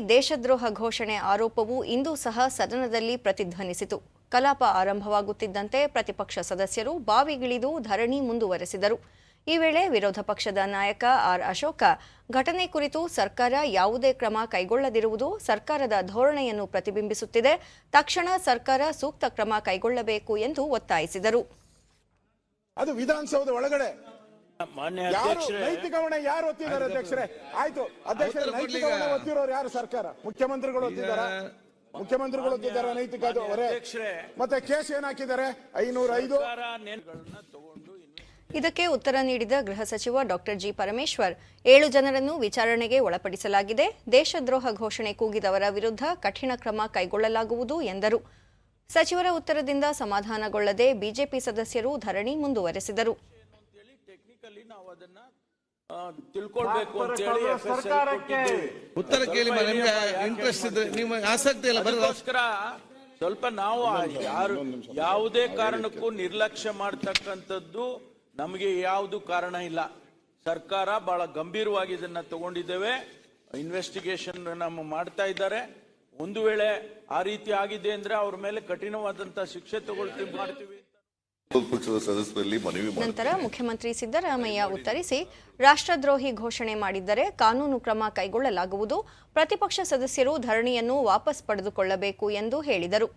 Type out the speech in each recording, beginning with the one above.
ದೇಶದ್ರೋಹ ಘೋಷಣೆ ಆರೋಪವು ಇಂದು ಸಹ ಸದನದಲ್ಲಿ ಪ್ರತಿಧ್ವನಿಸಿತು. ಕಲಾಪ ಆರಂಭವಾಗುತ್ತಿದ್ದಂತೆ ಪ್ರತಿಪಕ್ಷ ಸದಸ್ಯರು ಬಾವಿಗಿಳಿದು ಧರಣಿ ಮುಂದುವರೆಸಿದರು. ಈ ವೇಳೆ ವಿರೋಧ ಪಕ್ಷದ ನಾಯಕ ಆರ್ ಅಶೋಕ, ಘಟನೆ ಕುರಿತು ಸರ್ಕಾರ ಯಾವುದೇ ಕ್ರಮ ಕೈಗೊಳ್ಳದಿರುವುದು ಸರ್ಕಾರದ ಧೋರಣೆಯನ್ನು ಪ್ರತಿಬಿಂಬಿಸುತ್ತಿದೆ. ತಕ್ಷಣ ಸರ್ಕಾರ ಸೂಕ್ತ ಕ್ರಮ ಕೈಗೊಳ್ಳಬೇಕು ಎಂದು ಒತ್ತಾಯಿಸಿದರು. ಅದು ವಿಧಾನಸೌಧ ಒಳಗಡೆ ಮಾನ್ಯ ನೈತಿಕ ಹೊಣೆ ಯಾರು ಒತ್ತಿದ್ದಾರೆ ಅಧ್ಯಕ್ಷರೇ? ಆಯ್ತು ಅಧ್ಯಕ್ಷರೇ ನೈತಿಕ ಹೊಣೆ ಒತ್ತಿರೋರು ಯಾರು ಸರ್ಕಾರ? ಮುಖ್ಯಮಂತ್ರಿಗಳು ಒತ್ತಿದ್ದಾರ? ಮುಖ್ಯಮಂತ್ರಿಗಳು ಒತ್ತಿದ್ದಾರೆ ನೈತಿಕ? ಮತ್ತೆ ಕೇಸ್ ಏನ್ ಹಾಕಿದ್ದಾರೆ ಐನೂರ ಐದು ತಗೊಂಡು ಇದಕ್ಕೆ ಉತ್ತರ ನೀಡಿದ ಗೃಹ ಸಚಿವ ಡಾಕ್ಟರ್ ಜಿ ಪರಮೇಶ್ವರ್ ಏಳು ಜನರನ್ನು ವಿಚಾರಣೆಗೆ ಒಳಪಡಿಸಲಾಗಿದೆ. ದೇಶದ್ರೋಹ ಘೋಷಣೆ ಕೂಗಿದವರ ವಿರುದ್ಧ ಕಠಿಣ ಕ್ರಮ ಕೈಗೊಳ್ಳಲಾಗುವುದು ಎಂದರು. ಸಚಿವರ ಉತ್ತರದಿಂದ ಸಮಾಧಾನಗೊಳ್ಳದೆ ಬಿಜೆಪಿ ಸದಸ್ಯರು ಧರಣಿ ಮುಂದುವರೆಸಿದರು. ಅಂತೇಳಿ ನಾವು ಅದನ್ನ ತಿಳ್ಕೊಳ್ಬೇಕು ಅಂತ ಹೇಳಿ ಸರ್ಕಾರಕ್ಕೆ ಉತ್ತರ ಕೇಳಿ ಸ್ವಲ್ಪ ನಿಮ್ಗೆ ಇಂಟ್ರೆಸ್ಟ್ ಇದ್ರೆ? ನಿಮ್ಮ ಆಸಕ್ತಿ ಇಲ್ಲ ಅದಕ್ಕೋಸ್ಕರ ಸ್ವಲ್ಪ ನಾವು ಯಾರು ಯಾವುದೇ ಕಾರಣಕ್ಕೂ ನಿರ್ಲಕ್ಷ್ಯ ಮಾಡ್ತಕ್ಕಂಥದ್ದು ನಮಗೆ ಯಾವುದು ಕಾರಣ ಇಲ್ಲ. ಸರ್ಕಾರ ಬಹಳ ಗಂಭೀರವಾಗಿ ಇದನ್ನ ತಗೊಂಡಿದ್ದೇವೆ. ಇನ್ವೆಸ್ಟಿಗೇಷನ್ ನಮ್ಮ ಮಾಡ್ತಾ ಇದ್ದಾರೆ. ಒಂದು ವೇಳೆ ಆ ರೀತಿ ಆಗಿದೆ ಅಂದ್ರೆ ಅವ್ರ ಮೇಲೆ ಕಠಿಣವಾದಂತ ಶಿಕ್ಷೆ ತಗೊಳ್ತೀವಿ. ಮಾಡ್ತೀವಿ. ನಂತರ ಮುಖ್ಯಮಂತ್ರಿ ಸಿದ್ದರಾಮಯ್ಯ ಉತ್ತರಿಸಿ, ರಾಷ್ಟ್ರದ್ರೋಹಿ ಘೋಷಣೆ ಮಾಡಿದ್ದರೆ ಕಾನೂನು ಕ್ರಮ ಕೈಗೊಳ್ಳಲಾಗುವುದು. ಪ್ರತಿಪಕ್ಷ ಸದಸ್ಯರು ಧರಣಿಯನ್ನು ವಾಪಸ್ ಪಡೆದುಕೊಳ್ಳಬೇಕು ಎಂದು ಹೇಳಿದರು.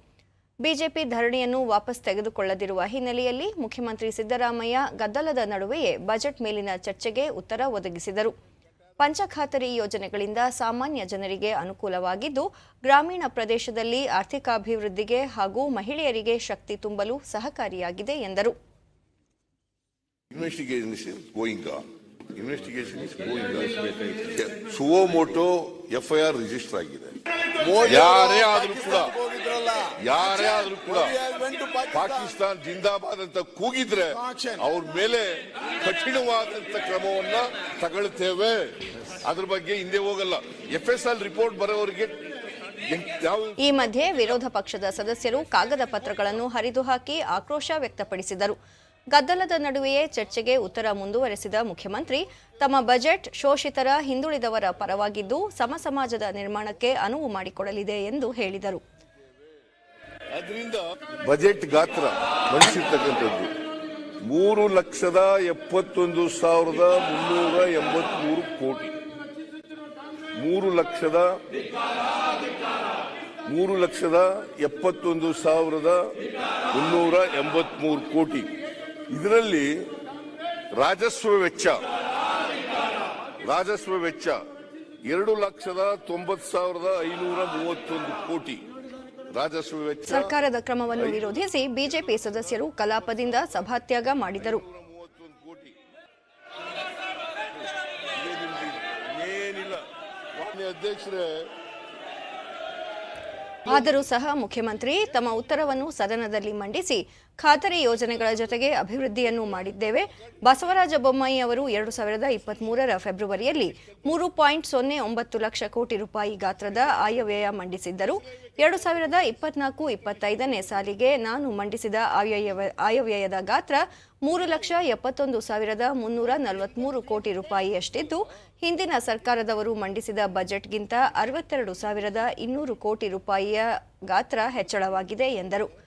ಬಿಜೆಪಿ ಧರಣಿಯನ್ನು ವಾಪಸ್ ತೆಗೆದುಕೊಳ್ಳದಿರುವ ಹಿನ್ನೆಲೆಯಲ್ಲಿ ಮುಖ್ಯಮಂತ್ರಿ ಸಿದ್ದರಾಮಯ್ಯ ಗದ್ದಲದ ನಡುವೆಯೇ ಬಜೆಟ್ ಮೇಲಿನ ಚರ್ಚೆಗೆ ಉತ್ತರ ಒದಗಿಸಿದರು. ಪಂಚಖಾತರಿ ಯೋಜನೆಗಳಿಂದ ಸಾಮಾನ್ಯ ಜನರಿಗೆ ಅನುಕೂಲವಾಗಿದ್ದು, ಗ್ರಾಮೀಣ ಪ್ರದೇಶದಲ್ಲಿ ಆರ್ಥಿಕಾಭಿವೃದ್ಧಿಗೆ ಹಾಗೂ ಮಹಿಳೆಯರಿಗೆ ಶಕ್ತಿ ತುಂಬಲು ಸಹಕಾರಿಯಾಗಿದೆ ಎಂದರು. Investigation is going investigation is going suo motu F I R register ಆಗಿದೆ. ಯಾರೇ ಆದ್ರೂ ಕೂಡ. ಯಾರೇ ಆದ್ರೂ ಕೂಡ. ಪಾಕಿಸ್ತಾನ ಜಿಂದಾಬಾದ್ ಅಂತ ಕೂಗಿದ್ರೆ ಅವ್ರ ಮೇಲೆ ಕಠಿಣವಾದಂತ ಕ್ರಮವನ್ನ ತಗೊಳ್ತೇವೆ. ಅದ್ರ ಬಗ್ಗೆ ಹಿಂದೆ ಹೋಗಲ್ಲ. ಎಫ್ ಎಸ್ ಎಲ್ ರಿಪೋರ್ಟ್ ಬರೋವರಿಗೆ ಯಾವ ಈ ಮಧ್ಯೆ ವಿರೋಧ ಪಕ್ಷದ ಸದಸ್ಯರು ಕಾಗದ ಪತ್ರಗಳನ್ನು ಹರಿದು ಹಾಕಿ ಆಕ್ರೋಶ ವ್ಯಕ್ತಪಡಿಸಿದರು. ಗದ್ದಲದ ನಡುವೆಯೇ ಚರ್ಚೆಗೆ ಉತ್ತರ ಮುಂದುವರೆಸಿದ ಮುಖ್ಯಮಂತ್ರಿ, ತಮ್ಮ ಬಜೆಟ್ ಶೋಷಿತರ ಹಿಂದುಳಿದವರ ಪರವಾಗಿದ್ದು ಸಮಸಮಾಜದ ನಿರ್ಮಾಣಕ್ಕೆ ಅನುವು ಮಾಡಿಕೊಡಲಿದೆ ಎಂದು ಹೇಳಿದರು. ಬಜೆಟ್ ಗಾತ್ರ ಮೂರು ಲಕ್ಷದ ಎಪ್ಪತ್ತೊಂದು ಸಾವಿರದ ಮುನ್ನೂರ ಎಂಬತ್ಮೂರು ಕೋಟಿ. ಮೂರು ಲಕ್ಷದ ಮೂರು ಲಕ್ಷದ ಎಪ್ಪತ್ತೊಂದು ಸಾವಿರದ ಮುನ್ನೂರ ಎಂಬತ್ಮೂರು ಕೋಟಿ. ಇದರಲ್ಲಿ ರಾಜಸ್ವ ವೆಚ್ಚ ರಾಜಸ್ವ ವೆಚ್ಚ ಎರಡು ಲಕ್ಷದ ತೊಂಬತ್ತು ಸಾವಿರದ ಐನೂರ ಮೂವತ್ತೊಂದು ಕೋಟಿ. ರಾಜಸ್ವ ವೆಚ್ಚ ಸರ್ಕಾರದ ಕ್ರಮವನ್ನು ವಿರೋಧಿಸಿ ಬಿಜೆಪಿ ಸದಸ್ಯರು ಕಲಾಪದಿಂದ ಸಭಾತ್ಯಾಗ ಮಾಡಿದರು. ಅಧ್ಯಕ್ಷರೇ ಆದರೂ ಸಹ ಮುಖ್ಯಮಂತ್ರಿ ತಮ್ಮ ಉತ್ತರವನ್ನು ಸದನದಲ್ಲಿ ಮಂಡಿಸಿ ಖಾತರಿ ಯೋಜನೆಗಳ ಜೊತೆಗೆ ಅಭಿವೃದ್ಧಿಯನ್ನು ಮಾಡಿದ್ದೇವೆ. ಬಸವರಾಜ ಬೊಮ್ಮಾಯಿ ಅವರು ಎರಡು ಸಾವಿರದ ಇಪ್ಪತ್ಮೂರರ ಫೆಬ್ರವರಿಯಲ್ಲಿ ಮೂರು ಪಾಯಿಂಟ್ ಸೊನ್ನೆ ಒಂಬತ್ತು ಲಕ್ಷ ಕೋಟಿ ರೂಪಾಯಿ ಗಾತ್ರದ ಆಯವ್ಯಯ ಮಂಡಿಸಿದ್ದರು. ಎರಡು ಸಾವಿರದ ಇಪ್ಪತ್ನಾಲ್ಕು ಇಪ್ಪತ್ತೈದನೇ ಸಾಲಿಗೆ ನಾನು ಮಂಡಿಸಿದ ಆಯವ್ಯಯ ಆಯವ್ಯಯದ ಗಾತ್ರ ಮೂರು ಲಕ್ಷ ಎಪ್ಪತ್ತೊಂದು ಸಾವಿರದ ಮುನ್ನೂರ ನಲವತ್ಮೂರು ಕೋಟಿ ರೂಪಾಯಿಯಷ್ಟಿದ್ದು, ಹಿಂದಿನ ಸರ್ಕಾರದವರು ಮಂಡಿಸಿದ ಬಜೆಟ್ಗಿಂತ ಅರವತ್ತೆರಡು ಸಾವಿರದ ಇನ್ನೂರು ಕೋಟಿ ರೂಪಾಯಿಯ ಗಾತ್ರ ಹೆಚ್ಚಳವಾಗಿದೆ ಎಂದರು.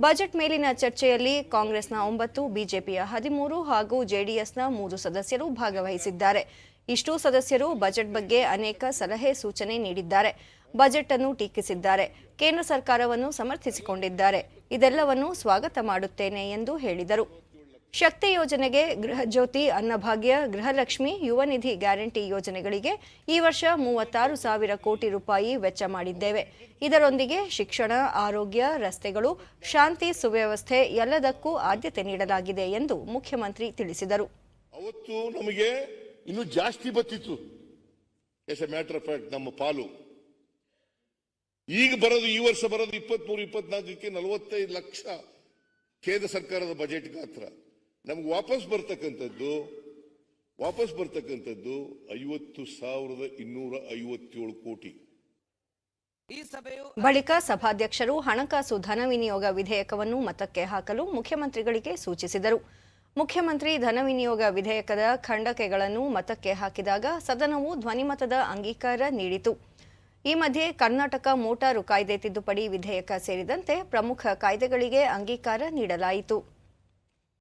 ಬಜೆಟ್ ಮೇಲಿನ ಚರ್ಚೆಯಲ್ಲಿ ಕಾಂಗ್ರೆಸ್ನ ಒಂಬತ್ತು, ಬಿಜೆಪಿಯ ಹದಿಮೂರು ಹಾಗೂ ಜೆಡಿಎಸ್ನ ಮೂರು ಸದಸ್ಯರು ಭಾಗವಹಿಸಿದ್ದಾರೆ. ಇಷ್ಟು ಸದಸ್ಯರು ಬಜೆಟ್ ಬಗ್ಗೆ ಅನೇಕ ಸಲಹೆ, ಸೂಚನೆ ನೀಡಿದ್ದಾರೆ. ಬಜೆಟ್ ಅನ್ನು ಟೀಕಿಸಿದ್ದಾರೆ. ಕೇಂದ್ರ ಸರ್ಕಾರವನ್ನು ಸಮರ್ಥಿಸಿಕೊಂಡಿದ್ದಾರೆ. ಇದೆಲ್ಲವನ್ನು ಸ್ವಾಗತ ಮಾಡುತ್ತೇನೆ ಎಂದು ಹೇಳಿದರು. ಶಕ್ತಿ ಯೋಜನೆಗೆ ಗೃಹ ಜ್ಯೋತಿ, ಅನ್ನಭಾಗ್ಯ, ಗೃಹಲಕ್ಷ್ಮಿ, ಯುವ ನಿಧಿ ಗ್ಯಾರಂಟಿ ಯೋಜನೆಗಳಿಗೆ ಈ ವರ್ಷ ಮೂವತ್ತಾರು ಸಾವಿರ ಕೋಟಿ ರೂಪಾಯಿ ವೆಚ್ಚ ಮಾಡಿದ್ದೇವೆ. ಇದರೊಂದಿಗೆ ಶಿಕ್ಷಣ, ಆರೋಗ್ಯ, ರಸ್ತೆಗಳು, ಶಾಂತಿ, ಸುವ್ಯವಸ್ಥೆ ಎಲ್ಲದಕ್ಕೂ ಆದ್ಯತೆ ನೀಡಲಾಗಿದೆ ಎಂದು ಮುಖ್ಯಮಂತ್ರಿ ತಿಳಿಸಿದರು. ಅವತ್ತು ನಮಗೆ ಇನ್ನು ಜಾಸ್ತಿ ಬತ್ತಿತ್ತು ಎಸ್ ನಮ್ಮ ಪಾಲು. ಈಗ ಬರೋದು, ಈ ವರ್ಷ ಬರೋದು ಇಪ್ಪತ್ಮೂರು, ಇಪ್ಪತ್ನಾಲ್ಕಕ್ಕೆ ನಲವತ್ತೈದು ಲಕ್ಷ ಕೇಂದ್ರ ಸರ್ಕಾರದ ಬಜೆಟ್ ಗಾತ್ರ. ನಮ್ಗೆ ವಾಪಸ್ ಬರ್ತಕ್ಕಂಥದ್ದು ವಾಪಸ್ ಬರ್ತಕ್ಕಂಥದ್ದು ಐವತ್ತು ಸಾವಿರದ ಇನ್ನೂರ ಐವತ್ತೇಳು ಕೋಟಿ. ಬಳಿಕ ಸಭಾಧ್ಯಕ್ಷರು ಹಣಕಾಸು ಧನ ವಿನಿಯೋಗ ವಿಧೇಯಕವನ್ನು ಮತಕ್ಕೆ ಹಾಕಲು ಮುಖ್ಯಮಂತ್ರಿಗಳಿಗೆ ಸೂಚಿಸಿದರು. ಮುಖ್ಯಮಂತ್ರಿ ಧನ ವಿನಿಯೋಗ ವಿಧೇಯಕದ ಖಂಡಕೆಗಳನ್ನು ಮತಕ್ಕೆ ಹಾಕಿದಾಗ ಸದನವು ಧ್ವನಿಮತದ ಅಂಗೀಕಾರ ನೀಡಿತು. ಈ ಮಧ್ಯೆ ಕರ್ನಾಟಕ ಮೋಟಾರು ಕಾಯ್ದೆ ತಿದ್ದುಪಡಿ ವಿಧೇಯಕ ಸೇರಿದಂತೆ ಪ್ರಮುಖ ಕಾಯ್ದೆಗಳಿಗೆ ಅಂಗೀಕಾರ ನೀಡಲಾಯಿತು.